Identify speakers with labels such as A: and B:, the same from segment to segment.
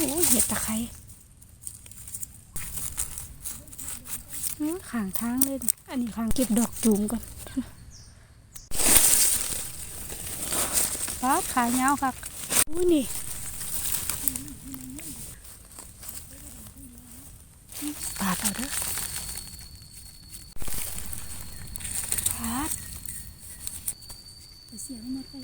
A: โอ้เห็ดตะไคร้ขางทางเลย อันนี้ขางเก็บดอกจูมก่อนป๊าขายเงาครับอุ้นี่ปาดเอาเด้อปาดเสียงมันไป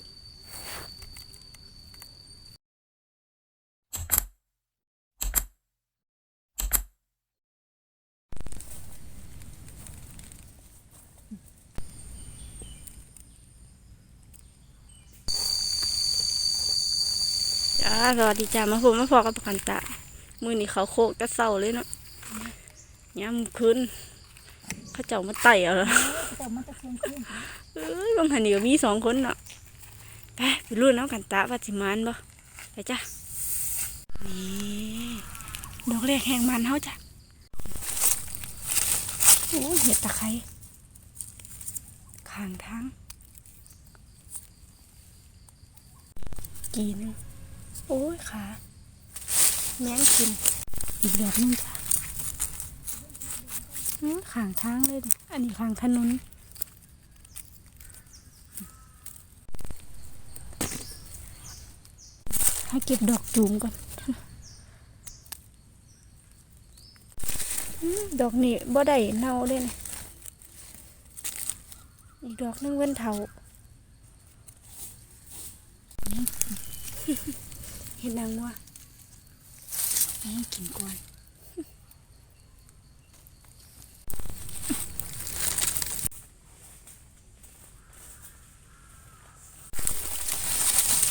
B: จ้าสวัสดีจ้ามาผมมาพอกับประกันตามือนี่เขาโคกจะเศร้าเลยเนาะย้ำคืนเขาเจ้ามาไต่เอาแล้ว
A: แต่มันจะเคียงขึ้น
B: เอ้ยบางหันนี่ก็มีสองคนเนาะไปไปรุ่นน้ำกันตาว่าสิมานบ่ไปจ้านี่ดอกแรกแห่งมันเฮาจ้ะ
A: โอ้ยเห็ดตะไคร้ข้างทางกีหนึง โอ้ยขาแม่งกิน อีกดอกนึงจ้ะขางทางเลยดิอันนี้ขางถนนให้เก็บดอกจูมก่อน ดอกนี้บ่ได้เน่าเลยนะอีกดอกนึงเว้นเถา ห็นนางว่าให้กินก่อน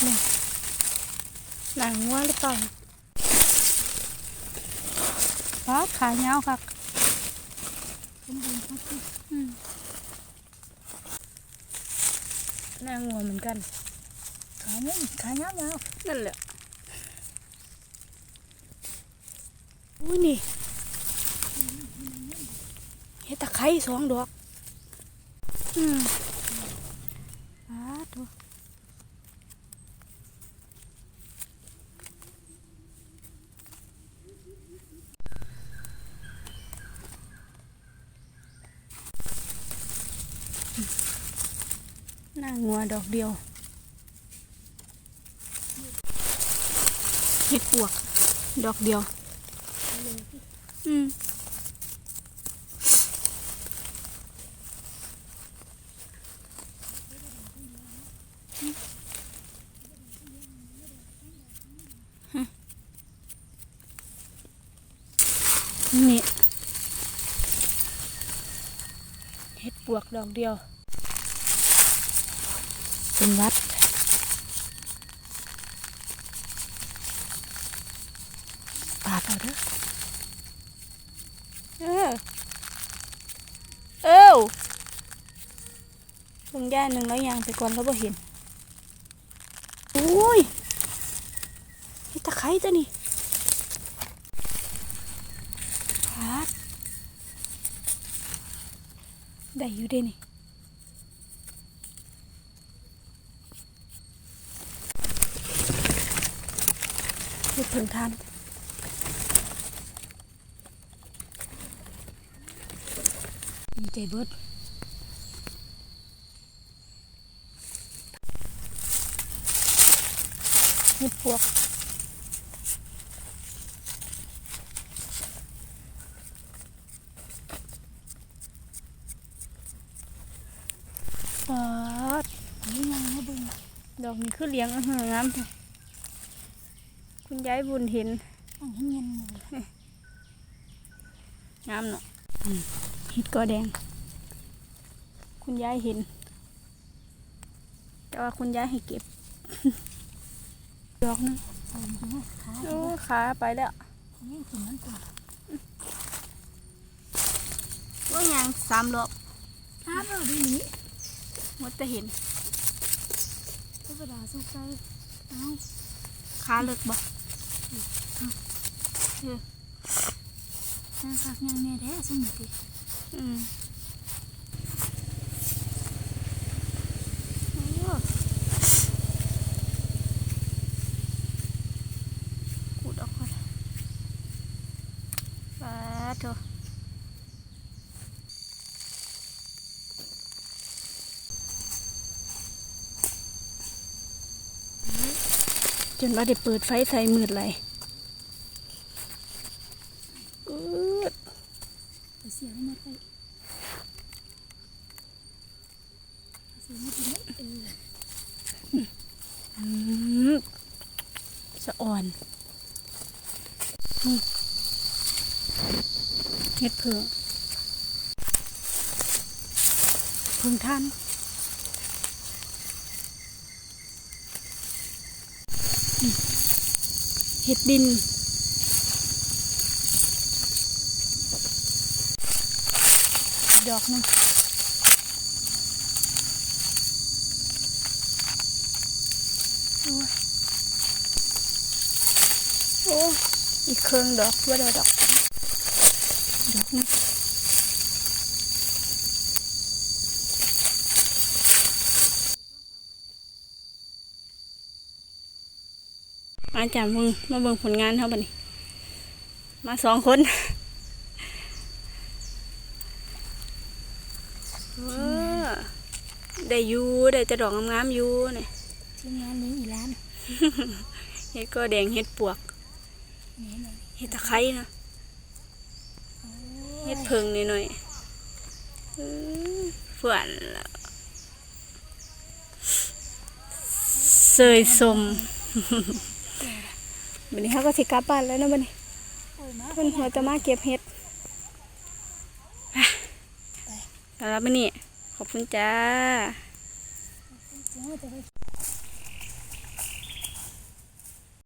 A: นี่นางว่าหรือเปล่าปาดขายาวครับอืมนางวัวเหมือนกัน ขายาวขายาวยาว
B: นั่นแหละ
A: อุ้ยนี่เฮ็ดตะไคร้สองดอก อืมอาตัวหน้างัวดอกเดียวเฮ็ดปวก ดอกเดียว อืมนี่เห็ดปวกดอกเดียว เป็นวัดปาดเอาเด้อ
B: เออเอ้าลงย่าหนึ่งแล้วยางไปก่อนแล้วบ่เห็น
A: โอ้ยเห็ดตะไคร้ตัวนี้พาดได้อยู่ด้นี่เห็ดผงทาน ใจเบิดเห็ดปวก
B: ปาด
A: นี่ยังให้เบิ่ง
B: ดอกนี้คือเลี้ยงอาหารงามแท้คุณยายบุญเห็น
A: ต้องให้เงียนหน่อย
B: งามเนาะ
A: เห็ดกอแดง
B: คุณยายเห็น แต่ว่าคุณยายให้เก็บ ดอกหนึง
A: ใส่มันนะขา
B: โอ้ขาไปแล้ว
A: นี่ถึงมันก่อน
B: ว่ายางสามรอบ
A: ขาเราดีนี้
B: หมดแต่เห็น
A: ธรรมดาสุกใจเอา
B: ขาเลิกบ่
A: แม่คักยังแม่แท้สมุติ
B: อืมโอ้ขุดออกก่อน โถจนว่าได้เปิดไฟใส่มืดเลยอืด
A: เอาเสียงมาไปเอาเสียงมาไปเออ
B: อืมสะอ่อนนี่ เห็ดเผือกพึ่งท่านเห็ดดินดอกหนึงโอ้โอ้อีกเครื่องดอกว่าดอก ดอกหนึง มาจากมึงมาเบิ่งผลงานเขาบัดนี้ มาสองคนว้าได้อยูได้จะดอกงามๆอยูเนี่ย
A: ทีมงานนี้อีร้าน
B: เฮ็ดก็แดงเฮ็ดปวก
A: นี่เลย
B: เฮ็ดตะไคร้นะเฮ็ดเพิงนิดหน่อยๆอื้อฝืนละเสยสม บันนี้เขาก็สิกลับบ้านแล้วนะบันนี้
A: โอ้ยมา
B: เพิ่นหัวจะมาเก็บเฮ็ดไปแล้วบันนี้ขอบคุณจ้า
A: เจ้าจะไป